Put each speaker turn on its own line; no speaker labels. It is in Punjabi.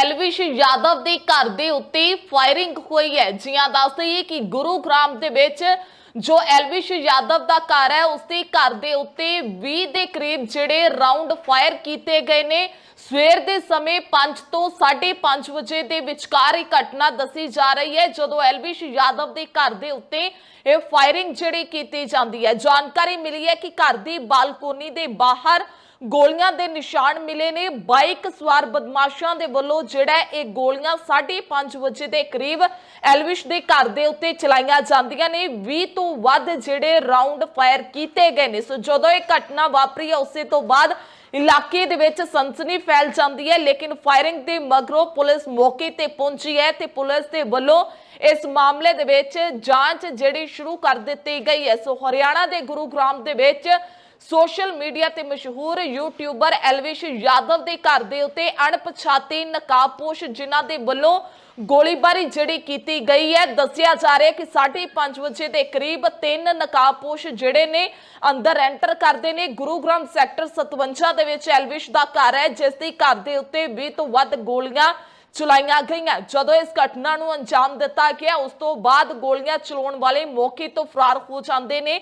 ਐਲਵਿਸ਼ ਯਾਦਵ ਦੇ ਘਰ ਦੇ ਉੱਤੇ ਫਾਇਰਿੰਗ ਹੋਈ ਹੈ। ਜੀਆਂ ਦੱਸ ਦਈਏ ਕਿ ਗੁਰੂਗ੍ਰਾਮ ਦੇ ਵਿੱਚ ਜੋ ਐਲਵਿਸ਼ ਯਾਦਵ ਦਾ ਘਰ ਹੈ, ਉਸ ਦੇ ਘਰ ਦੇ ਉੱਤੇ 20 ਦੇ ਕਰੀਬ ਜਿਹੜੇ ਰਾਉਂਡ ਫਾਇਰ ਕੀਤੇ ਗਏ ਨੇ। ਸਵੇਰ ਦੇ ਸਮੇਂ 5 ਤੋਂ 5:30 ਵਜੇ ਦੇ ਵਿਚਕਾਰ ਇਹ ਘਟਨਾ ਦੱਸੀ ਜਾ ਰਹੀ ਹੈ, ਜਦੋਂ ਐਲਵਿਸ਼ ਯਾਦਵ ਦੇ ਘਰ ਦੇ ਉੱਤੇ ਇਹ ਫਾਇਰਿੰਗ ਜਿਹੜੀ ਕੀਤੀ ਜਾਂਦੀ ਹੈ। ਜਾਣਕਾਰੀ ਮਿਲੀ ਹੈ ਕਿ ਘਰ ਦੀ ਬਾਲਕੋਨੀ ਦੇ ਬਾਹਰ ਗੋਲੀਆਂ ਦੇ ਨਿਸ਼ਾਨ ਮਿਲੇ ਨੇ। ਬਾਈਕ ਸਵਾਰ ਬਦਮਾਸ਼ਾਂ ਦੇ ਵੱਲੋਂ ਜਿਹੜਾ ਇਹ ਗੋਲੀਆਂ 5:30 ਵਜੇ ਦੇ ਕਰੀਬ ਐਲਵਿਸ਼ ਦੇ ਘਰ ਦੇ ਉੱਤੇ ਚਲਾਈਆਂ ਜਾਂਦੀਆਂ ਨੇ। 20 ਤੋਂ ਵੱਧ ਜਿਹੜੇ ਰਾਉਂਡ ਫਾਇਰ ਕੀਤੇ ਗਏ ਨੇ। ਸੋ ਜਦੋਂ ਇਹ ਘਟਨਾ ਵਾਪਰੀ ਹੈ, ਉਸੇ ਤੋਂ ਬਾਅਦ ਇਲਾਕੇ ਦੇ ਵਿੱਚ ਸਨਸਨੀ ਫੈਲ ਜਾਂਦੀ ਹੈ, ਲੇਕਿਨ ਫਾਇਰਿੰਗ ਦੇ ਮਗਰੋਂ ਪੁਲਿਸ ਮੌਕੇ ਤੇ ਪਹੁੰਚੀ ਹੈ ਤੇ ਪੁਲਿਸ ਦੇ ਵੱਲੋਂ ਇਸ ਮਾਮਲੇ ਦੇ ਵਿੱਚ ਜਾਂਚ ਜਿਹੜੀ ਸ਼ੁਰੂ ਕਰ ਦਿੱਤੀ ਗਈ ਹੈ। ਸੋ ਹਰਿਆਣਾ ਦੇ ਗੁਰੂਗ੍ਰਾਮ ਦੇ ਵਿੱਚ ਸੋਸ਼ਲ ਮੀਡੀਆ ਤੇ ਮਸ਼ਹੂਰ ਯੂਟਿਊਬਰ ਐਲਵਿਸ਼ ਯਾਦਵ ਦੇ ਘਰ ਦੇ ਉੱਤੇ ਅਣਪਛਾਤੇ ਨਕਾਬਪੋਸ਼ ਜਿਨ੍ਹਾਂ ਦੇ ਵੱਲੋਂ ਗੋਲੀਬਾਰੀ ਜਿਹੜੀ ਕੀਤੀ ਗਈ ਹੈ, ਦੱਸਿਆ ਜਾ ਰਿਹਾ ਕਿ 5:30 ਵਜੇ ਦੇ ਕਰੀਬ ਤਿੰਨ ਨਕਾਬਪੋਸ਼ ਜਿਹੜੇ ਨੇ ਅੰਦਰ ਐਂਟਰ ਕਰਦੇ ਨੇ। ਗੁਰੂਗ੍ਰਾਮ ਸੈਕਟਰ 57 ਦੇ ਵਿੱਚ ਐਲਵਿਸ਼ ਦਾ ਘਰ ਹੈ, ਜਿਸ ਦੇ ਘਰ ਦੇ ਉੱਤੇ 20 ਤੋਂ ਵੱਧ ਗੋਲੀਆਂ ਚਲਾਈਆਂ ਗਈਆਂ। ਜਦੋਂ ਇਸ ਘਟਨਾ ਨੂੰ ਅੰਜਾਮ ਦਿੱਤਾ ਗਿਆ, ਉਸ ਤੋਂ ਬਾਅਦ ਗੋਲੀਆਂ ਚਲਾਉਣ ਵਾਲੇ ਮੌਕੇ ਤੋਂ ਫਰਾਰ ਹੋ ਜਾਂਦੇ ਨੇ।